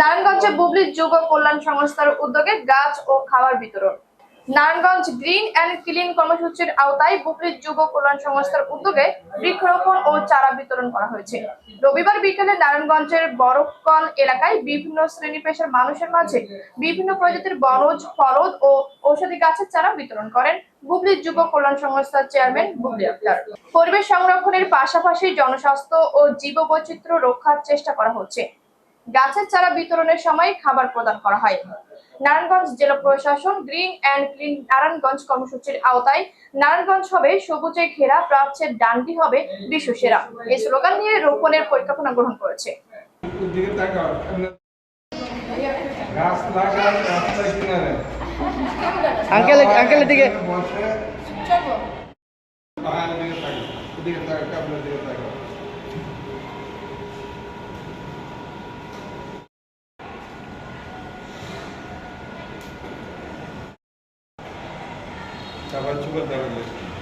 নারায়ণগঞ্জে বুবলি যুব কল্যাণ সংস্থার উদ্যোগে গাছ ও খাবার বিতরণ। নারায়ণগঞ্জ গ্রিন অ্যান্ড ক্লিন কর্মসূচির আওতায় বুবলি যুব কল্যাণ সংস্থার উদ্যোগে বৃক্ষরোপণ ও চারা বিতরণ করা হয়েছে। রবিবার বিকেলে নারায়ণগঞ্জের বরফকল এলাকায় বিভিন্ন শ্রেণি পেশার মানুষের মাঝে বিভিন্ন প্রজাতির বনজ ফলদ ও ঔষধি গাছের চারা বিতরণ করেন বুবলি যুব কল্যাণ সংস্থার চেয়ারম্যান বুবলি আক্তার। পরিবেশ সংরক্ষণের পাশাপাশি জনস্বাস্থ্য ও জীববৈচিত্র্য রক্ষার চেষ্টা করা হচ্ছে। গাছের চারা বিতরণের সময় খাবার প্রদান করা হয়। নারায়ণগঞ্জ জেলা প্রশাসন গ্রিন অ্যান্ড ক্লিন নারায়ণগঞ্জ কর্মসূচির আওতায় নারায়ণগঞ্জ হবে সবুজে ঘেরা প্রাচ্যের ডান্ডি হবে বিশ্ব সেরা। এই স্লোগান নিয়ে রোপণের পরিকল্পনা গ্রহণ করেছে। আঙ্কেল আঙ্কেলের দিকে। দিকে సభ చుబల్